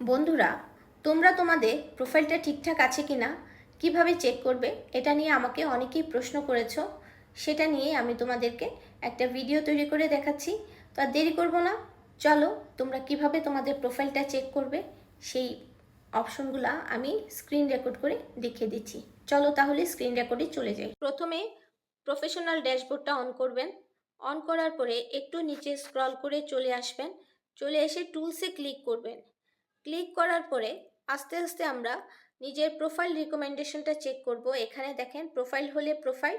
বন্ধুরা, তোমরা তোমাদের প্রোফাইলটা ঠিকঠাক আছে কি না কীভাবে চেক করবে, এটা নিয়ে আমাকে অনেকেই প্রশ্ন করেছ। সেটা নিয়ে আমি তোমাদেরকে একটা ভিডিও তৈরি করে দেখাচ্ছি। তো আর দেরি করব না, চলো তোমরা কীভাবে তোমাদের প্রোফাইলটা চেক করবে, সেই অপশনগুলো আমি স্ক্রিন রেকর্ড করে দেখিয়ে দিচ্ছি। চলো তাহলে স্ক্রিন রেকর্ডে চলে যাই। প্রথমে প্রফেশনাল ড্যাশবোর্ডটা অন করবেন। অন করার পরে একটু নিচে স্ক্রল করে চলে আসবেন। চলে এসে টুলসে ক্লিক করবেন। ক্লিক করার পরে আস্তে আস্তে আমরা নিজের প্রোফাইল রিকমেন্ডেশনটা চেক করব। এখানে দেখেন প্রোফাইল হলে প্রোফাইল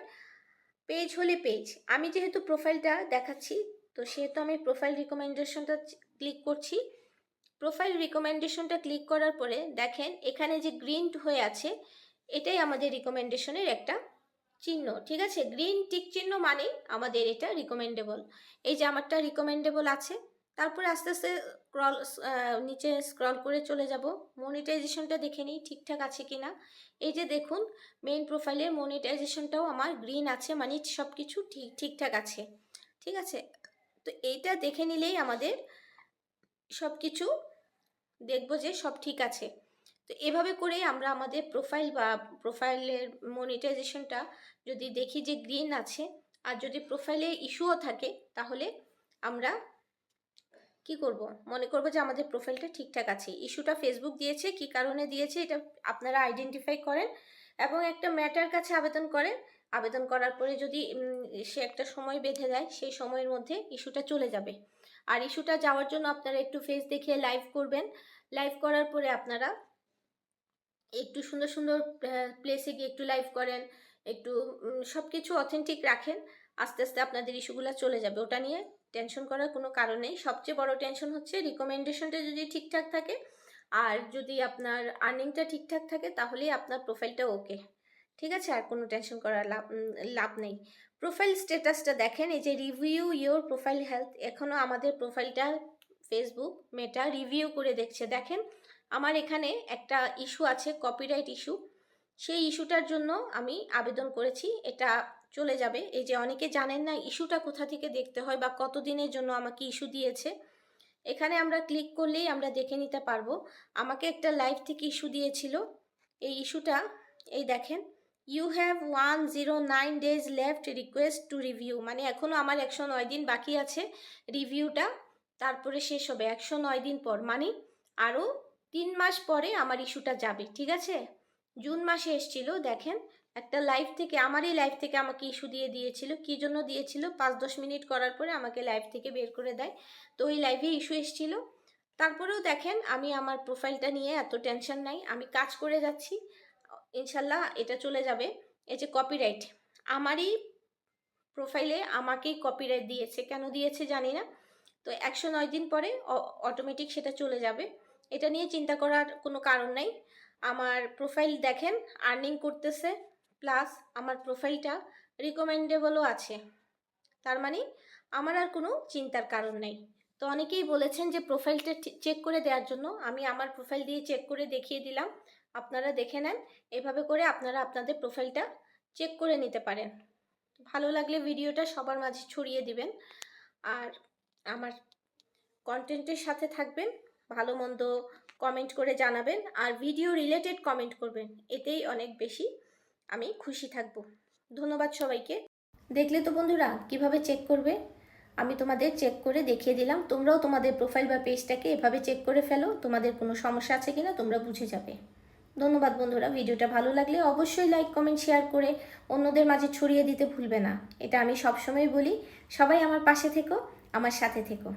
পেজ হলে পেজ আমি যেহেতু প্রোফাইলটা দেখাচ্ছি, তো সেহেতু আমি প্রোফাইল রিকমেন্ডেশনটা ক্লিক করছি। প্রোফাইল রিকমেন্ডেশনটা ক্লিক করার পরে দেখেন এখানে যে গ্রিন হয়ে আছে, এটাই আমাদের রিকমেন্ডেশনের একটা চিহ্ন, ঠিক আছে? গ্রিন টিক চিহ্ন মানে আমাদের এটা রিকমেন্ডেবল এই যে আমারটা রিকমেন্ডেবল আছে তারপরে আস্তে আস্তে স্ক্রল নিচে স্ক্রল করে চলে যাব। মনিটাইজেশনটা দেখে নিই ঠিকঠাক আছে কি না এই যে দেখুন মেইন প্রোফাইলের মনিটাইজেশনটাও আমার গ্রিন আছে মানে সব কিছু ঠিক, ঠিকঠাক আছে। ঠিক আছে? তো এইটা দেখে নিলেই আমাদের সব কিছু দেখব যে সব ঠিক আছে। তো এভাবে করে আমরা আমাদের প্রোফাইল বা প্রোফাইলের মনিটাইজেশনটা যদি দেখি যে গ্রিন আছে, আর যদি প্রোফাইলে ইস্যুও থাকে, তাহলে আমরা কি করব? মনে করব যে আমাদের প্রোফাইলটা ঠিকঠাক আছে। ইস্যুটা ফেসবুক দিয়েছে, কি কারণে দিয়েছে এটা আপনারা আইডেন্টিফাই করেন এবং একটা ম্যাটার কাছে আবেদন করেন। আবেদন করার পরে যদি সে একটা সময় বেঁধে দেয়, সেই সময়ের মধ্যে ইস্যুটা চলে যাবে। আর ইস্যুটা যাওয়ার জন্য আপনারা একটু ফেস দেখিয়ে লাইভ করবেন। লাইভ করার পরে আপনারা একটু সুন্দর সুন্দর প্লেসে গিয়ে একটু লাইভ করেন, একটু সব কিছু অথেন্টিক রাখেন। আস্তে আস্তে আপনাদের ইস্যুগুলো চলে যাবে। ওটা নিয়ে টেনশন করার কোনো কারণ নেই। সবচেয়ে বড় টেনশন হচ্ছে রিকমেন্ডেশনটা যদি ঠিকঠাক থাকে আর যদি আপনার আর্নিংটা ঠিকঠাক থাকে তাহলেই আপনার প্রোফাইলটা ওকে। ঠিক আছে? আর কোনো টেনশন করার লাভ লাভ নেই। প্রোফাইল স্ট্যাটাসটা দেখেন, এই যে রিভিউ ইয়োর প্রোফাইল হেলথ এখনও আমাদের প্রোফাইলটা ফেসবুক, মেটা রিভিউ করে দেখছে। দেখেন, আমার এখানে একটা ইস্যু আছে, কপিরাইট ইস্যু। সেই ইস্যুটার জন্য আমি আবেদন করেছি। এটা চলে যাবে। এই যে অনেকে জানেন না ইস্যুটা কোথা থেকে দেখতে হয় বা কত দিনের জন্য আমাকে ইস্যু দিয়েছে। এখানে আমরা ক্লিক করলেই আমরা দেখে নিতে পারব। আমাকে একটা লাইভ থেকে ইস্যু দিয়েছিল। এই ইস্যুটা, এই দেখেন you have one zero nine days left request to review মানে এখনও আমার একশো নয় দিন বাকি আছে রিভিউটা। তারপরে শেষ হবে একশো নয় দিন পর। মানে আরও তিন মাস পরে আমার ইস্যুটা যাবে। ঠিক আছে? জুন মাসে এসছিল, দেখেন একটা লাইভ থেকে আমারই লাইভ থেকে আমাকে ইস্যু দিয়ে দিয়েছিল। কি জন্য দিয়েছিল? পাঁচ দশ মিনিট করার পরে আমাকে লাইভ থেকে বের করে দেয়। তো ওই লাইভে ইস্যু এসছিল। তারপরেও দেখেন, আমি আমার প্রোফাইলটা নিয়ে এত টেনশন নাই। আমি কাজ করে যাচ্ছি। ইনশাল্লাহ এটা চলে যাবে। এই যে কপিরাইট আমারই প্রোফাইলে আমাকেই কপিরাইট দিয়েছে। কেন দিয়েছে জানি না। তো একশো নয় দিন পরে অটোমেটিক সেটা চলে যাবে। এটা নিয়ে চিন্তা করার কোনো কারণ নাই। আমার প্রোফাইল দেখেন আর্নিং করতেছে। প্লাস আমার প্রোফাইলটা রিকমেন্ডেবলও আছে। তার মানে আমার আর কোনো চিন্তার কারণ নেই। তো অনেকেই বলেছেন যে প্রোফাইলটা চেক করে দেওয়ার জন্য আমি আমার প্রোফাইল দিয়ে চেক করে দেখিয়ে দিলাম। আপনারা দেখে নেন, এভাবে করে আপনারা আপনাদের প্রোফাইলটা চেক করে নিতে পারেন। ভালো লাগলে ভিডিওটা সবার মাঝে ছড়িয়ে দিবেন। আর আমার কন্টেন্টের সাথে থাকবেন, ভালো মন্দ কমেন্ট করে জানাবেন, আর ভিডিও রিলেটেড কমেন্ট করবেন, এতেই অনেক বেশি আমি খুশি থাকব। ধন্যবাদ সবাইকে। দেখলে তো বন্ধুরা, কীভাবে চেক করবে? আমি তোমাদের চেক করে দেখিয়ে দিলাম। তোমরাও তোমাদের প্রোফাইল বা পেজটাকে এভাবে চেক করে ফেলো। তোমাদের কোনো সমস্যা আছে কিনা তোমরা বুঝে যাবে। ধন্যবাদ বন্ধুরা, ভিডিওটা ভালো লাগলে অবশ্যই লাইক কমেন্ট শেয়ার করে অন্যদের মাঝে ছড়িয়ে দিতে ভুলবে না। এটা আমি সবসময় বলি। সবাই আমার পাশে থেকো, আমার সাথে থেকো।